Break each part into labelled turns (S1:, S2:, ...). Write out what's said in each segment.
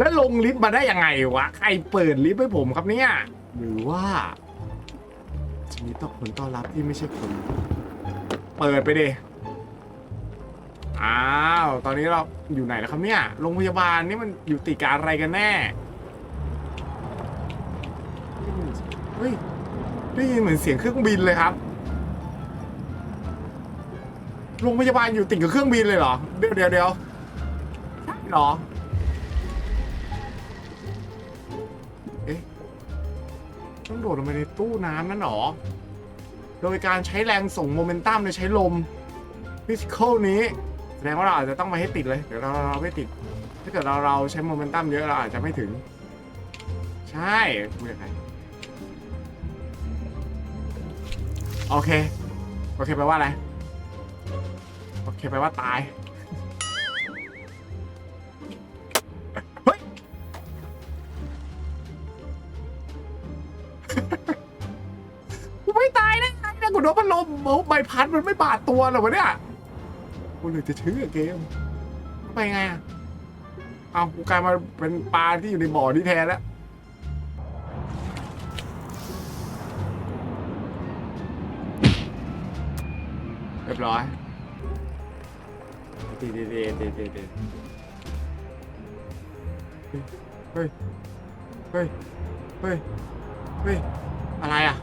S1: แล้วลงลิฟต์มาได้ยังไงวะ ใครเปิดลิฟต์ให้ผมครับเนี่ย หรือว่าจะมีต้องคนต้อนรับที่ไม่ใช่คนเปิดไปดิอ้าวตอนนี้เราอยู่ไหนแล้วครับเนี่ยโรงพยาบาลนี่มันอยู่ติดกับอะไรกันแน่เฮ้ยได้ยินเหมือนเสียงเครื่องบินเลยครับโรงพยาบาลอยู่ติดกับเครื่องบินเลยเหรอเดี๋ยวเดี๋ยวเดี๋ยวใช่เหรอ ต้องโดดลงไปในตู้น้ำนั่นหรอ โดยการใช้แรงส่งโมเมนตัมโดยใช้ลมฟิสิกอลนี้แสดงว่าเราอาจจะต้องมาให้ติดเลย เดี๋ยวเราเราไม่ติด ถ้าเกิดเราเราใช้โมเมนตัมเยอะเราอาจจะไม่ถึง ใช่พูดยังไงโอเค โอเคแปลว่าอะไร โอเคแปลว่าตาย ได้ไงเนี่ยกูโดนพัดลมโอ้ใบพัดมันไม่บาดตัวหรอวะเนี่ยกูเลยจะเชื่อเกมไปไงอะเอากูกลายมาเป็นปลาที่อยู่ในบ่อที่แทนแล้วเรียบร้อยดีดีดีดีดีดีเฮ้ย เฮ้ย เฮ้ย เฮ้ย อะไรอะ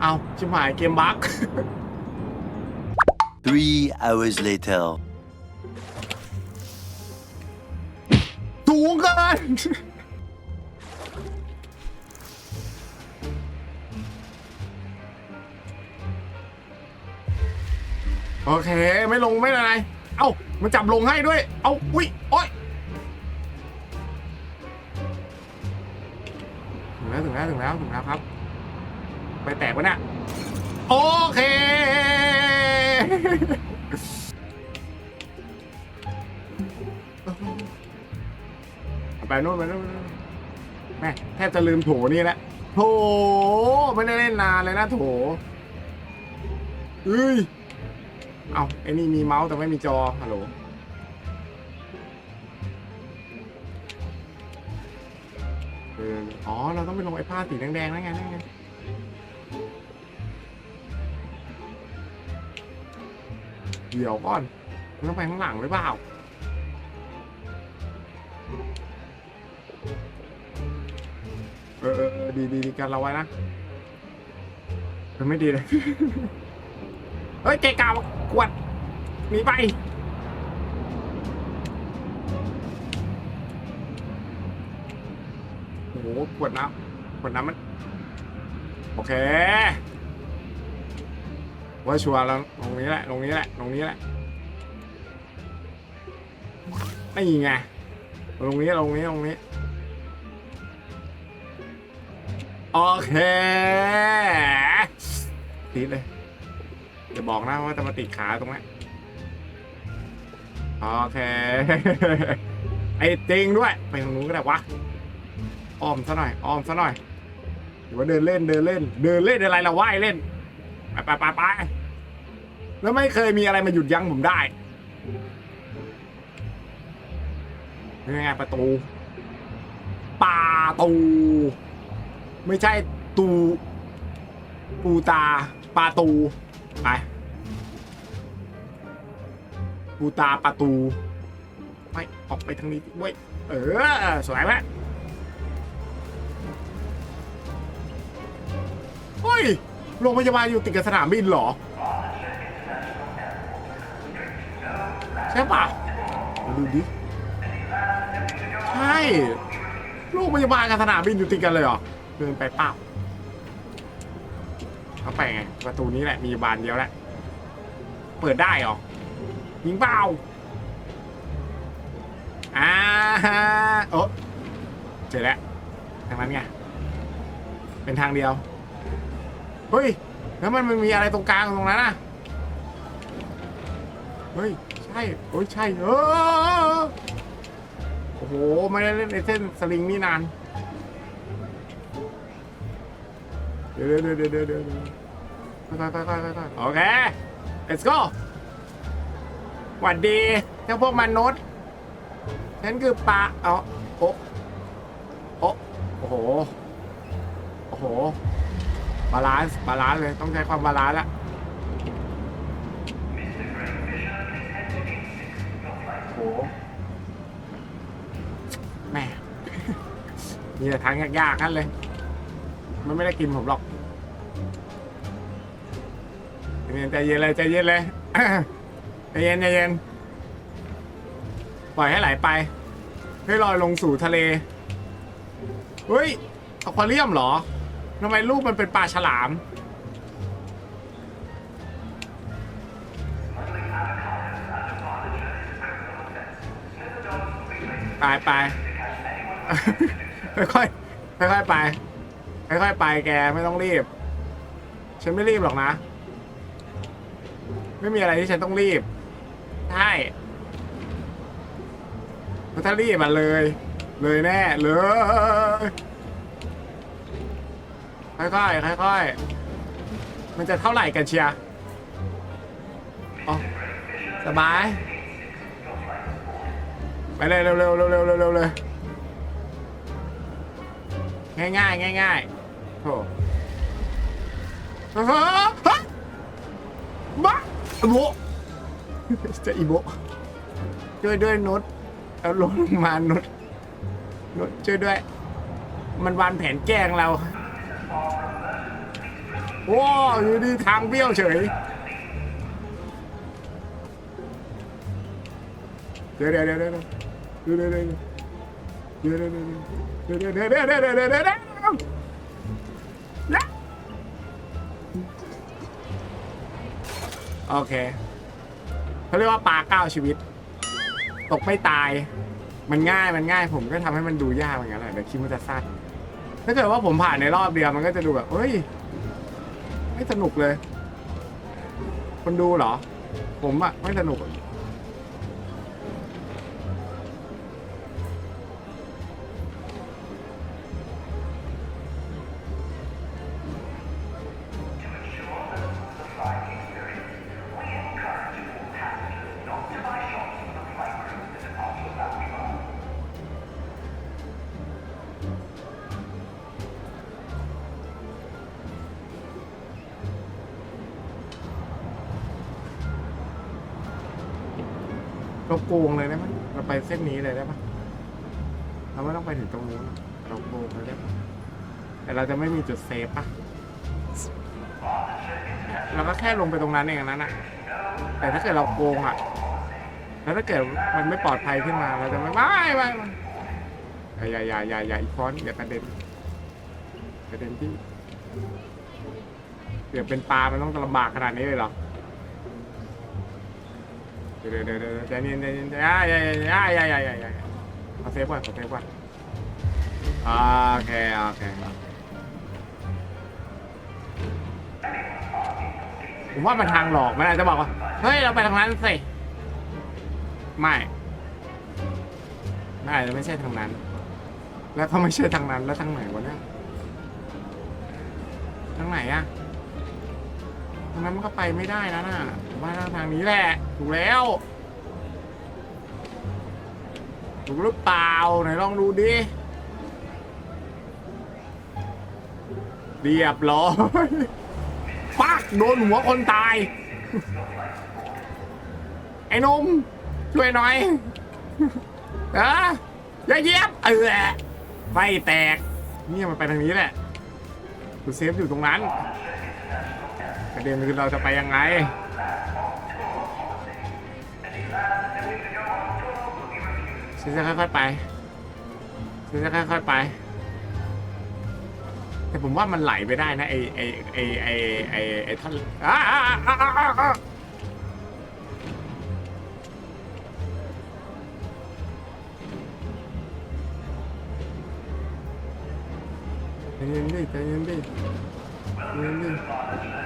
S1: เอาชิบหายเกมบั๊ก
S2: Three hours later.
S1: สูงเกินโอเค ไม่ลงไม่อะไร เอ้า มันจับลงให้ด้วย เอ้า อุ้ย โอ้ยถึงแล้วถึงแล้วถึงแล้วถึงแล้วครับ ไปแตกวะเนี่ยโอเค ไปโน่นไปนู่นไปนู่นแม่แทบจะลืมโถนี่แหละโถไม่ได้เล่นนานเลยนะโถเอ้ย เอาไอ้นี่มีเมาส์แต่ไม่มีจอ ฮัลโหลอออ๋อ เราต้องไปลงไอ้ผ้าสีแดงๆนั่นไงนั่นไง ดี๋ยวก่อนมันต้องไปข้างหลังหรือเปล่าเออเออดีดีดีกันเราไว้นะมันไม่ดีเลย เฮ้ยเกกาวกวดหนีไป โอ้โหขวดน้ำขวดน้ำมัน โอเค ว่าชัวร์แล้วตรงนี้แหละตรงนี้แหละตรงนี้แหละนี่ไงตรงนี้ตรงนี้ตรงนี้โอเคติดเลยอย่าบอกนะว่าจะมาติดขาตรงนี้โอเคไอ้จริงด้วยไปทางนู้นก็ได้วะอ้อมซะหน่อยอ้อมซะหน่อยหรือว่าเดินเล่นเดินเล่น เดินเล่นอะไรเราว่ายเล่นไปไปไปไป แล้วไม่เคยมีอะไรมาหยุดยั้งผมได้นี่ไงประตูป่าตู ไม่ใช่ตู ปูตาปาตู ไปปูตาปลาตู ไม่ออกไปทางนี้เว้ย เออ สวยไหมเฮ้ย โรงพยาบาลอยู่ติดกับสนามบินเหรอ ใช่ปะมาดูดิใช่โรงพยาบาลกับสนามบินอยู่ติดกันเลยเหรอเดินไปเปล่าเข้าไปไง ประตูนี้แหละมีบานเดียวแหละ เปิดได้เหรอยิงเปล่าอ่าโอ้เจอแล้วทางนั้นไงเป็นทางเดียวเฮ้ยแล้วมันมันมีอะไรตรงกลางตรงนั้นอะเฮ้ย ใช่โอ้ยใช่เออโอ้โหไม่ได้เล่นในเส้นสลิงนี่นาน เดี๋ยวเดี๋ยวเดี๋ยวเดี๋ยวเดี๋ยวตายตายตายตายโอเค let's go หวัดดีเจ้าพวกมนุษย์ฉันคือปลาเอาโอ้โอ้โอ้โห โอ้โห บาลานซ์ บาลานซ์เลย ต้องใช้ความบาลานซ์ละ มีแต่ทางยากๆนั่นเลย มันไม่ได้กินผมหรอกใจเย็นใจเย็นเลยใจเย็นเลยใจเย็นใจเย็นปล่อยให้ไหลไป ให้ลอยลงสู่ทะเล เฮ้ยอควาเรียมเหรอทำไมรูปมันเป็นปลาฉลามไปไป ค่อยๆค่อยๆไป ค่อยๆไปแกไม่ต้องรีบ ฉันไม่รีบหรอกนะ ไม่มีอะไรที่ฉันต้องรีบใช่เพราะถ้ารีบอะเลย เลยแน่เลยค่อยๆค่อยๆมันจะเท่าไหร่กันเชียร์อ๋อสบาย ไปเลยเร็วๆเร็วๆเร็วๆเร็วๆเลย ง่ายง่ายๆง่ายๆโถฮะฮะบ้าอีโบะจะอีโบะช่วยด้วยนุชเอาลงมานุชนุชช่วยด้วย มันวางแผนแกล้งเราว้าอยู่ดีทางเบี้ยวเฉย เดี๋ยวเดี๋ยวเดี๋ยวเดี๋ยวเดี๋ยวเดี๋ยวเดี๋ยว เดี๋ยวเดี๋ยวเดี๋ยวเดี๋ยวเดี๋ยวเดี๋ยวเดี๋ยวเดี๋ยวโอเคเขาเรียกว่าปลาเก้าชีวิต ตกไม่ตาย มันง่ายมันง่าย ผมก็ทำให้มันดูยากเหมือนกันแหละเดี๋ยวคลิปมันจะสั้นถ้าเกิดว่าผมผ่านในรอบเดียวมันก็จะดูแบบเฮ้ยไม่สนุกเลย คนดูเหรอ ผมอะไม่สนุก เราโกงเลยได้ไหมเราไปเส้นนี้เลยได้ปะเราไม่ต้องไปถึงตรงนู้นอะเราโกงเลยได้ปะแต่เราจะไม่มีจุดเซฟปะเราก็แค่ลงไปตรงนั้นเองนั้นอะแต่ถ้าเกิดเราโกงอะแล้วถ้าเกิดมันไม่ปลอดภัยขึ้นมาเราจะไม่ไม่ไม่ไม่อย่าอย่าอย่าอย่าอีกฟอนอย่ากระเด็นกระเด็นที่เดี๋ยวเป็นปลามันต้องลำบากขนาดนี้เลยเหรอ เดี๋ยวเดี๋ยวเดี๋ยวใจเย็นใจเย็นอย่าอย่าอย่าอย่าอย่าอย่าอย่าขอเซฟก่อนขอเซฟก่อนโอเคโอเคผมว่ามันทางหลอกมันอาจจะบอกว่าเฮ้ยเราไปทางนั้นสิไม่น่าจะไม่ใช่ทางนั้น แล้วก็ไม่ใช่ทางนั้นแล้วทางไหนวะเนี่ยทางไหนอะทางนั้นมันก็ไปไม่ได้นะน่ะ ผมว่าทางนี้แหละ ถูกแล้ว ถูกหรือเปล่า ไหนลองดูดิ เรียบร้อยปักโดนหัวคนตาย ไอ้นุ่มช่วยหน่อยเอออย่าเยียบเออไฟแตกเนี่ยมันไปทางนี้แหละกูเซฟอยู่ตรงนั้นประเด็นคือเราจะไปยังไง ฉันจะค่อยๆไปฉันจะค่อยๆไป แต่ผมว่ามันไหลไปได้นะไอไอไอไอไอไอท่านอ้าอ้าอ้าอ้าอ้าอ้าใจเย็นดิใจเย็นดิใจเย็นดิ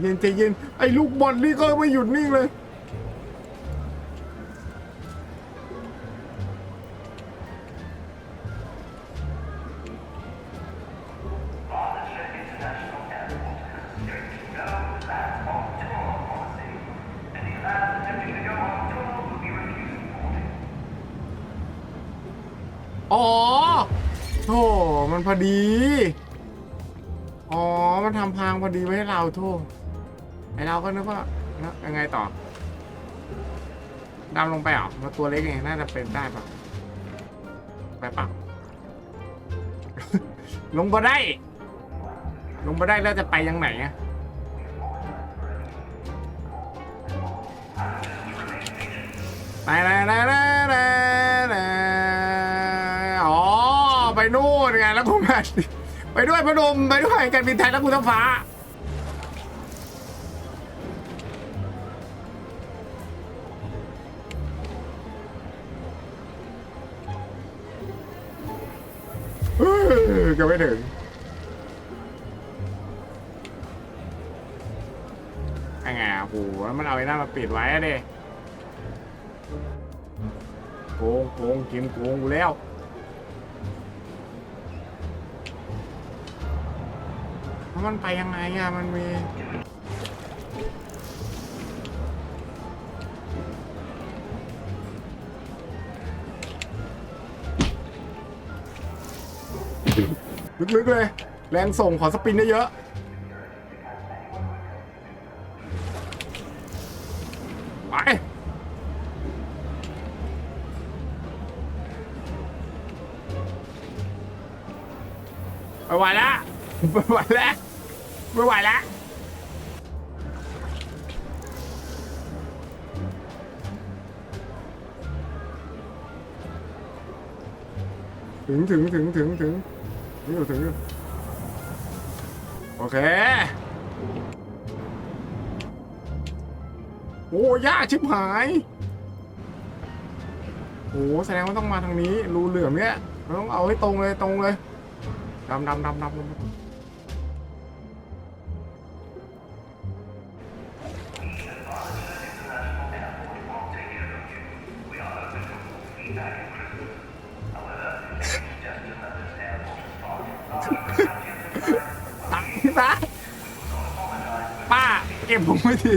S1: เย็นใจเย็นไอ้ลูกบอลนี่ก็ไม่หยุดนิ่งเลย อ๋อโถมันพอดี อ๋อ มันทำพางพอดีไว้ให้เราโทษ ไอเราก็นึกว่าแล้วยังไงต่อดำลงไปเหรอมาตัวเล็กเองน่าจะเป็นได้ปะไปปะลงมาได้ ลงมาได้แล้วจะไปยังไหนอะไปไปไปไปไปอ๋อไปนู่นไงแล้วกูมาไปด้วยพนมไปด้วยการบินไทยแล้วกูท้าฟ้า ก็ไม่ถึงยังไงอะโหแล้วมันเอาไอ้นั่นมาปิดไว้อะเด้โกงโกงกินโกงกูแล้วแล้วมันไปยังไงอะมันมี ลึกๆเลย แรงส่งขอสปินได้เยอะไปไม่ไหวแล้วไม่ไหวแล้วไม่ไหวแล้วถึงถึงถึงถึงถึง ถึงอยู่ถึงอยู่โอเค โอ้ยากชิบหาย โอ้แสดงว่าต้องมาทางนี้ รูเหลือมเนี้ยเราต้องเอาให้ตรงเลยตรงเลยดำดำดำดำ ผมไม่ที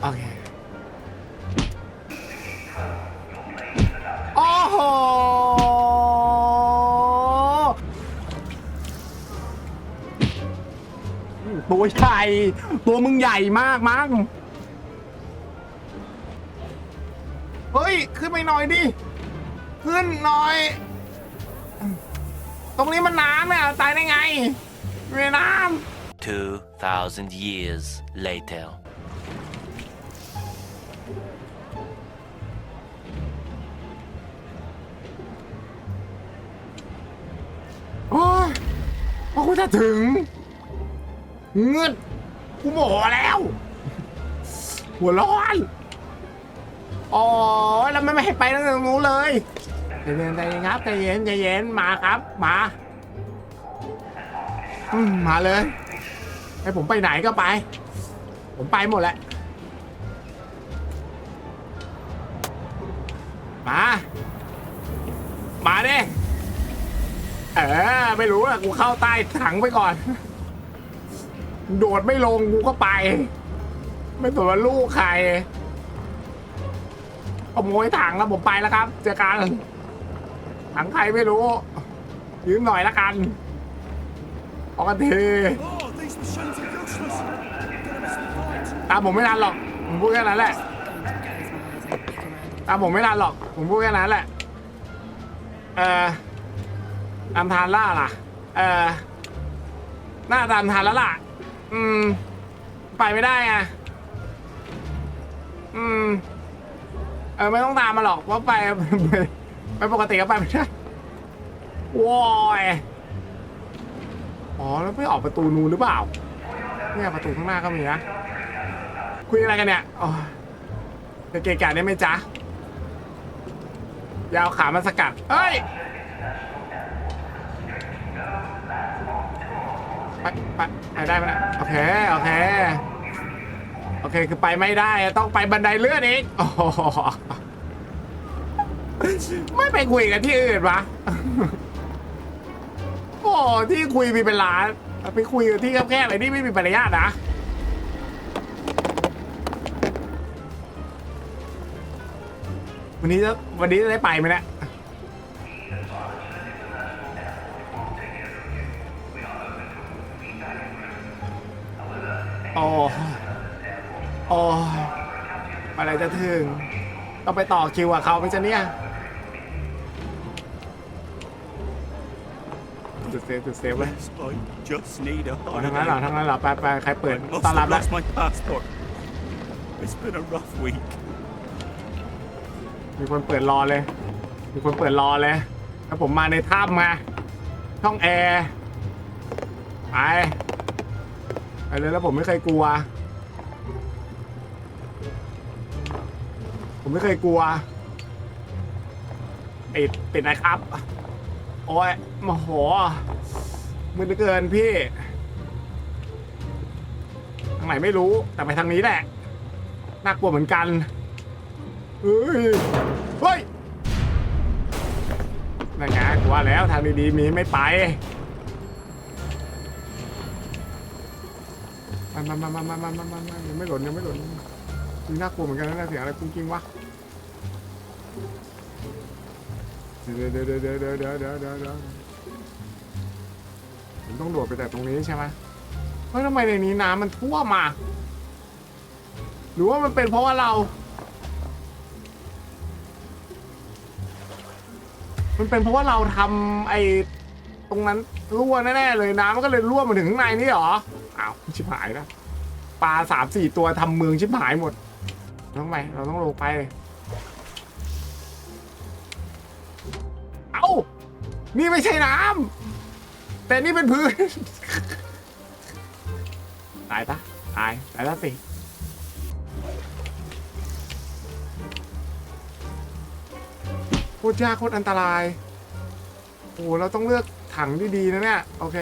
S1: โอเคโอ้โหตัวใหญ่ตัวมึงใหญ่มากมั้งเฮ้ย ขึ้นไปหน่อยดิ ขึ้นหน่อย ตรงนี้มันน้ำเนี่ยตายได้ไงอยู่ในน้
S2: 2,000 years later.
S1: โอ้ยพอกูจะถึง เงืดกูโมโหแล้ว หัวร้อน อ๋อ แล้วไม่ไม่ให้ไปตั้งแต่ตรงนู้นเลยใจเย็นใจเย็นครับใจเย็นใจเย็นมาครับ มาอืมมาเลย ให้ผมไปไหนก็ไป ผมไปหมดแหละมา มาดิเออไม่รู้อะกูเข้าใต้ถังไปก่อน โดดไม่ลงกูก็ไป ไม่สนว่าลูกใครขโมยถังแล้วผมไปแล้วครับ เจอกันถังใครไม่รู้ยืมหน่อยละกันออกกันที ตามผมไม่ทันหรอกผมพูดแค่นั้นแหละตามผมไม่ทันหรอกผมพูดแค่นั้นแหละเออตามทานล่าล่ะ เออหน้าตามทานแล้วล่ะ อืม ไปไม่ได้ไงอืม เออไม่ต้องตามมาหรอกเพราะไปไปปกติก็ไปไม่ได้ว้อย อ๋อแล้วไม่ออกประตูนู้นหรือเปล่าเนี่ยประตูข้างหน้าก็มีนะคุยอะไรกันเนี่ยอ๋อจะเกะกะได้ไหมจ๊ะยาวขามาสกัดเฮ้ยไปไปไปได้ไหมนะโอเคโอเคโอเคคือไปไม่ได้ต้องไปบันไดเลื่อนอีกโอ้ไม่ไปคุยกันที่อื่นวะ ที่คุยมีเป็นล้านไปคุยกันที่แคบๆไอ้นี่ไม่มีมารยาทนะวันนี้จะวันนี้จะได้ไปไหมเนี่ยโอ้โอ้เมื่อไรจะถึงต้องไปต่อคิวกับเขาไหมจ๊ะเนี่ย จุดเซฟจุดเซฟเลย
S3: Yes, I just need a
S1: อ๋อทั้งนั้นเหรอ
S3: holiday.
S1: ทั้งนั้นเหรอไปไปใครเปิด
S3: I must
S1: ต้อนรับ
S3: have
S1: แล้ว
S3: lost my passport. It's been a rough week.
S1: มีคนเปิดรอเลย มีคนเปิดรอเลยถ้าผมมาในถ้ำมาช่องแอร์ไปไปเลยแล้วผมไม่เคยกลัว ผมไม่เคยกลัวปิดปิดนะครับ โอ้ยมโหมืดเหลือเกินพี่ ทางไหนไม่รู้แต่ไปทางนี้แหละ น่ากลัวเหมือนกัน เฮ้ย เฮ้ยนั่นไงกว่าแล้วทางดีๆมีไม่ไปมามามามามามามามายังไม่หล่นยังไม่หล่นนี่น่ากลัวเหมือนกันนะเสียงอะไรกุ้งกิ้งวะ เดี๋ยวเดี๋ยวเดี๋ยวเดี๋ยวเดี๋ยวเดี๋ยวเดี๋ยวเดี๋ยวผมต้องโดดไปแต่ตรงนี้ใช่ไหมเฮ้ยทำไมในนี้น้ำมันท่วมมาหรือว่ามันเป็นเพราะว่าเรา มันเป็นเพราะว่าเราทำไอ้ตรงนั้นรั่วแน่ๆเลยน้ำมันก็เลยรั่วมาถึงข้างในนี่หรอ อ้าวชิบหายแล้วปลาสามสี่ตัวทำเมืองชิบหายหมดต้องไปเราต้องลงไปเอ้านี่ไม่ใช่น้ำแต่นี่เป็นพื้น ตายปะตายตายแล้วสิโคตรยากโคตรอันตรายโอ้โหเราต้องเลือกถังดีๆนะเนี่ย โอเค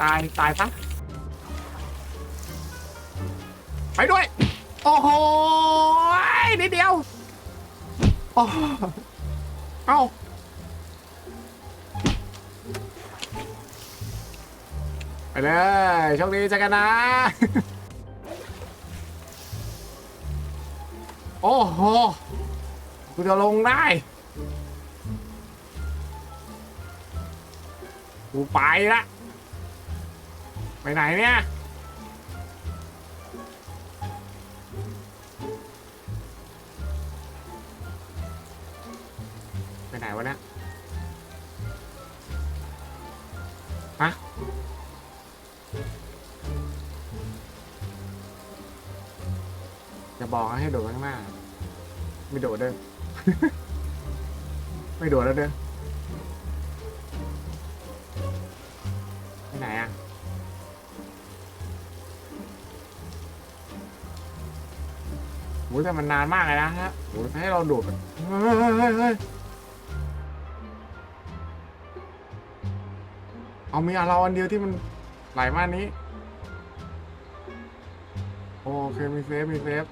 S1: ตายตายปะไปด้วย โอ้โหนิดเดียวโอ้เอ้า เลยโชคดีเจอกันนะ โอ้โหกูจะลงได้ กูไปละ ไปไหนเนี่ยไปไหนวะเนี่ยฮะ บอกให้โดดข้างหน้า ไม่โดดเด้อ ไม่โดดแล้วเด้อไปไหนอะโหแต่มันนานมากเลยนะฮะโหให้เราโดดเฮ้ยเฮ้ยเฮ้ยเฮ้ยเอามีเราอันเดียวที่มันไหลมานี้ โอเค มีเซฟ มีเซฟ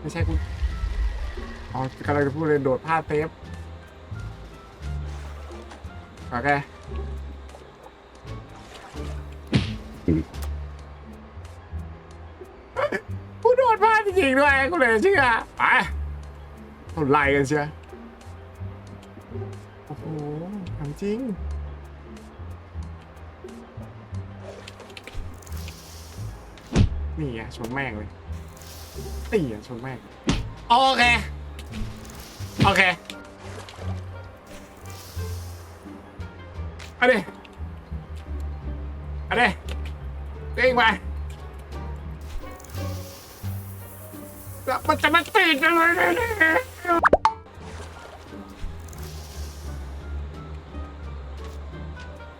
S1: ไม่ใช่กูอ๋อกำลังจะพูดเลยโดดพลาเซฟโอเคกูโดดพลาจริงๆด้วยกูเลยเชื่อไปเขาไล่กันเชียโอ้โหถามจริงนี่ไงชนแม่งเลย ตีอะชนแม่งโอเค โอเคเอาดิเอาดิเด้งไปแล้วมันจะมาตีกันเลย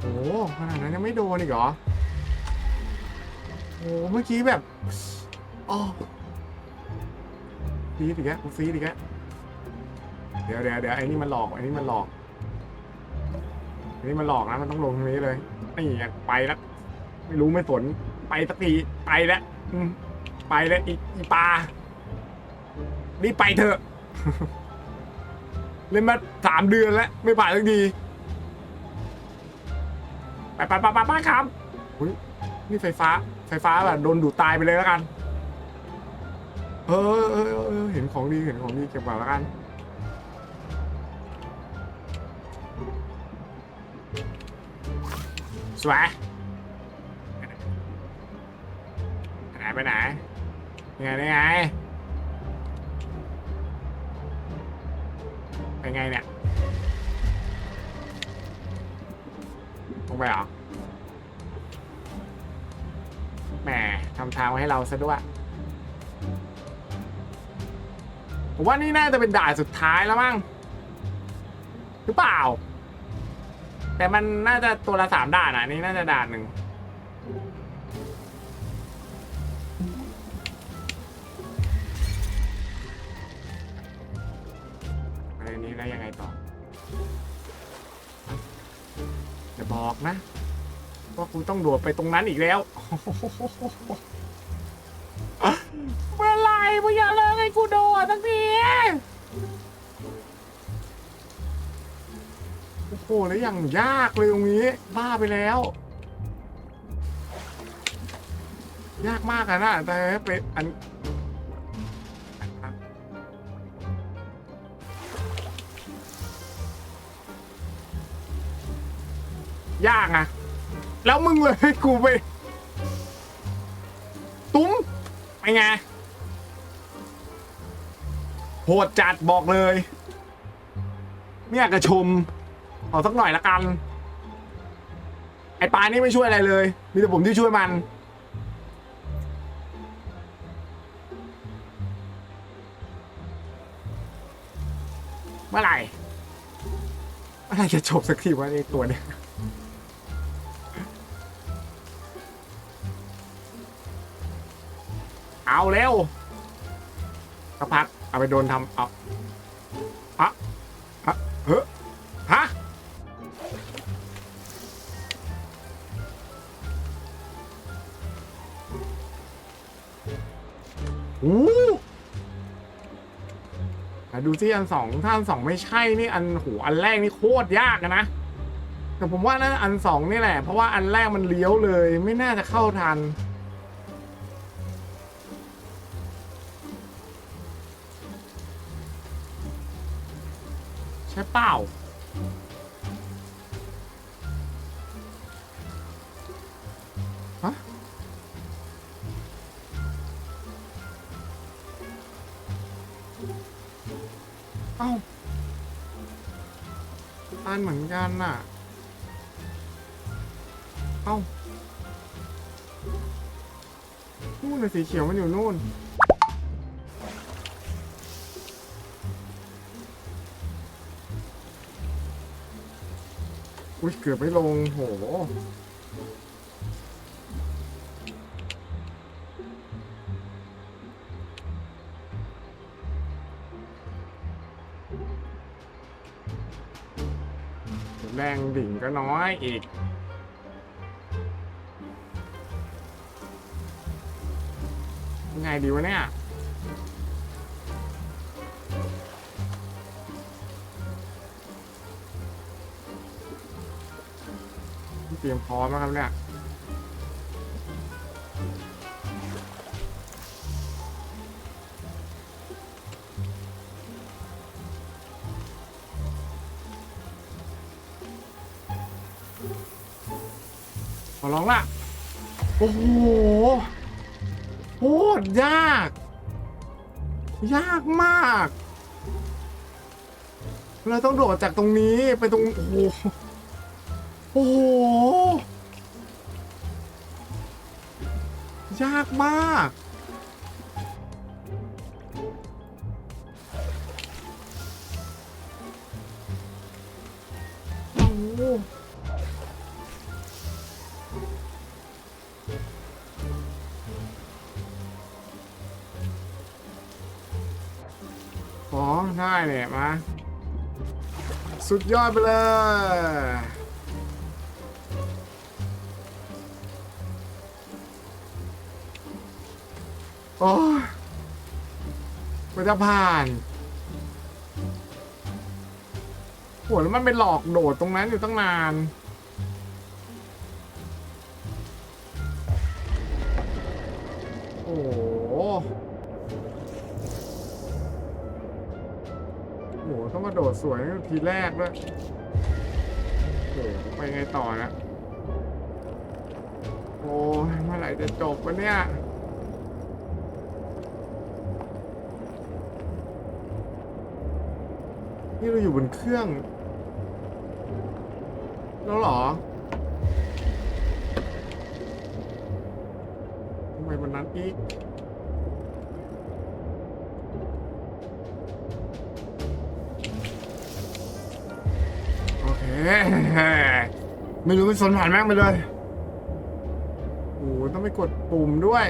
S1: โอ้ขนาดนั้นยังไม่โดนอีกเหรอโอ้เมื่อกี้แบบอ๋อ ฟีดอีกแล้วกูฟีดอีกแล้วเดี๋ยวเดี๋ยวเดี๋ยวไอ้นี่มันหลอกไอ้นี่มันหลอกไอ้นี่มันหลอกนะมันต้องลงตรงนี้เลยนี่ไงไปแล้วไม่รู้ไม่สนไปสักทีไปแล้วอืมไปแล้วอีอีปลานี่ไปเถอะเล่นมาสามเดือนแล้ว ไม่ผ่านสักทีไปไปไปไปไปครับนี่ไฟฟ้า ไฟฟ้าแบบโดนดูดตายไปเลยแล้วกัน เออเออเออเออเห็นของดีเห็นของดีเก็บไว้แล้วกัน สวยไปไหนไปไหนยังไงยังไงไปไงเนี่ยลงไปเหรอแหมทำทางไว้ให้เราซะด้วย ผมว่านี่น่าจะเป็นด่านสุดท้ายแล้วมั้งหรือเปล่า แต่มันน่าจะตัวละสามด่านอะนนี่น่าจะด่านหนึ่งอะไรนี้แล้วยังไงต่อจะบอกนะว่ากูต้องโดดไปตรงนั้นอีกแล้ว เมื่อไหรมึงอย่าเลิกให้กูโดดสักทีโอ้โหแล้วอย่างยากเลยตรงนี้ บ้าไปแล้ว ยากมากอะนะแต่เป็นอันยากอะแล้วมึงเลยให้กูไป ไงโหดจัดบอกเลย ไม่อยากจะชม ขอสักหน่อยละกัน ไอปลานี่ไม่ช่วยอะไรเลย มีแต่ผมที่ช่วยมันเมื่อไหร่เมื่อไหร่จะจบสักทีวะไอตัวเนี้ย เอาเร็วสักพักเอาไปโดนทำเอาฮะฮะเฮ้ฮะโอ้อะดูสิอันสองถ้าอันสองไม่ใช่นี่อันโหอันแรกนี่โคตรยากนะแต่ผมว่าน่าอันสองนี่แหละ เพราะว่าอันแรกมันเลี้ยวเลย ไม่น่าจะเข้าทัน ช่เปล่า ฮะ เอ้าอันเหมือนกันน่ะ เอ้า นู่นน่ะสีเขียวมันอยู่นู่น อุ้ยเกือบไม่ลงโหแรงดิ่งก็น้อยอีกยังไงดีวะเนี่ย รียมพร้อมแล้วครับเนี่ยขอร้องละโอ้โหโคตรยาก ยากมาก เราต้องโดดจากตรงนี้ไปตรง โอ้โหโอ้โห ยากมาก โอ้โหอ๋อได้เนี่ยมา สุดยอดไปเลย โอ้มันจะผ่านโหแล้วมันไปหลอกโดดตรงนั้นอยู่ตั้งนานโอ้โหโหต้องมาโดดสวยทีแรกด้วยโอ้ไปไงต่อนะโอ้เมื่อไหร่จะจบวะเนี่ย นี่เราอยู่บนเครื่อง แล้วเหรอทำไมวันนั้นอีกโอเค ไม่รู้เป็นสนผ่านแม่งไปเลยโอ้โหต้องไปกดปุ่มด้วย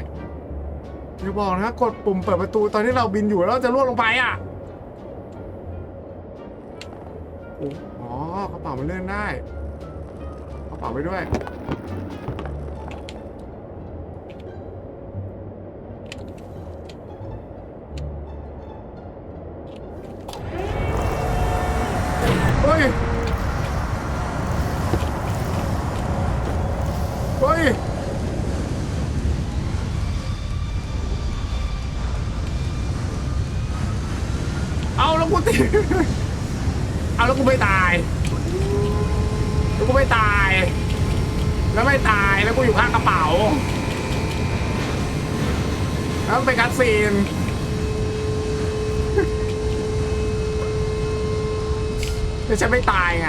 S1: อย่าบอกนะกดปุ่มเปิดประตูตอนที่เราบินอยู่แล้วจะล่วงลงไปอะ ป๋ามันเลื่อนได้กระเป๋าไปด้วย เฮ้ย เฮ้ย เอาแล้วกูติด เอาแล้วกูไม่ตาย แล้วกูไม่ตาย แล้วไม่ตาย แล้วกูอยู่ข้างกระเป๋า แล้วมันเป็นคัดซีนแต่ฉันไม่ตายไง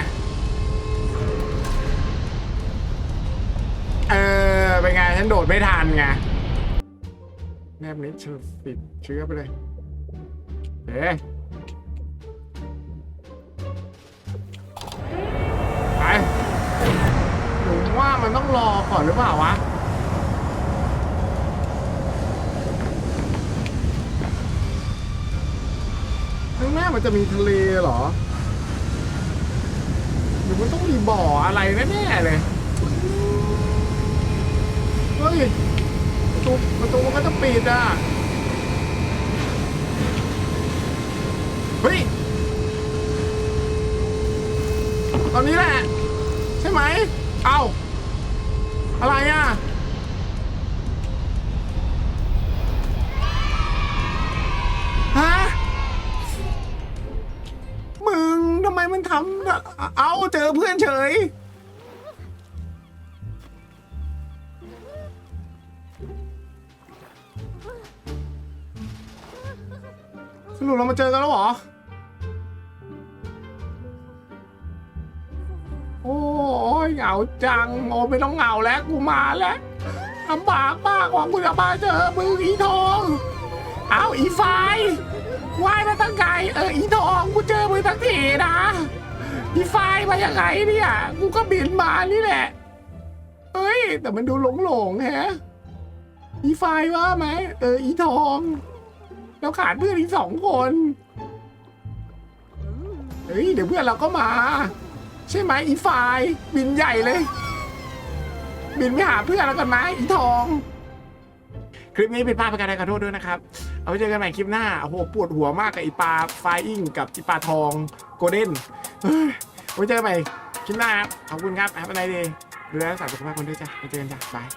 S1: เออ เป็นไง ฉันโดดไม่ทันไง แนบนี้เชิญปิดเชื้อไปเลยเอ๊ะ มันต้องรอก่อนหรือเปล่าวะข้างหน้ามันจะมีทะเลเหรอ หรือมันต้องมีบ่ออะไรแน่ๆเลย เฮ้ยประตูประตูมันก็จะปิดอะ เฮ้ย ตอนนี้แหละ ใช่ไหม เอา อะไรอะ ฮะ มึงทำไมมันทำ เอาเจอเพื่อนเฉย สรุปเรามาเจอกันแล้วเหรอ ยเหงาจังโอ้ไม่ต้องเหงาแล้วกูมาแล้วลำบากมากกว่ากูจะมาเจอมึงอีทอง เอาอีไฟว่ายมาตั้งไกลเอออีทองกูเจอมึงตั้งทีนะอีไฟมาย่างไงเนี่ยกูก็บินมานี่แหละเอ้ย แต่มันดูหลงหลงแฮะอีไฟว่าไหมเอออีทองเราขาดเพื่อนอีกสองคนเฮ้ยเดี๋ยวเพื่อนเราก็มา ใช่ไหมอีไฟายบินใหญ่เลย บินไปหาเพื่อนแล้วกันไหมอีทอง คลิปนี้ผิดพลาดประการใดขอโทษด้วยนะครับ เอาไว้เจอกันใหม่คลิปหน้าโอ้โหปวดหัวมากกับอีปลาไฟอิงกับอีปลาทองโกลเด้นเอาไว้เจอกันใหม่คลิปหน้าครับขอบคุณครับแฮปปี้ไนเดย์ดูแลรักษาสุขภาพคนด้วยจ้ะไว้เจอกันจ้ะบาย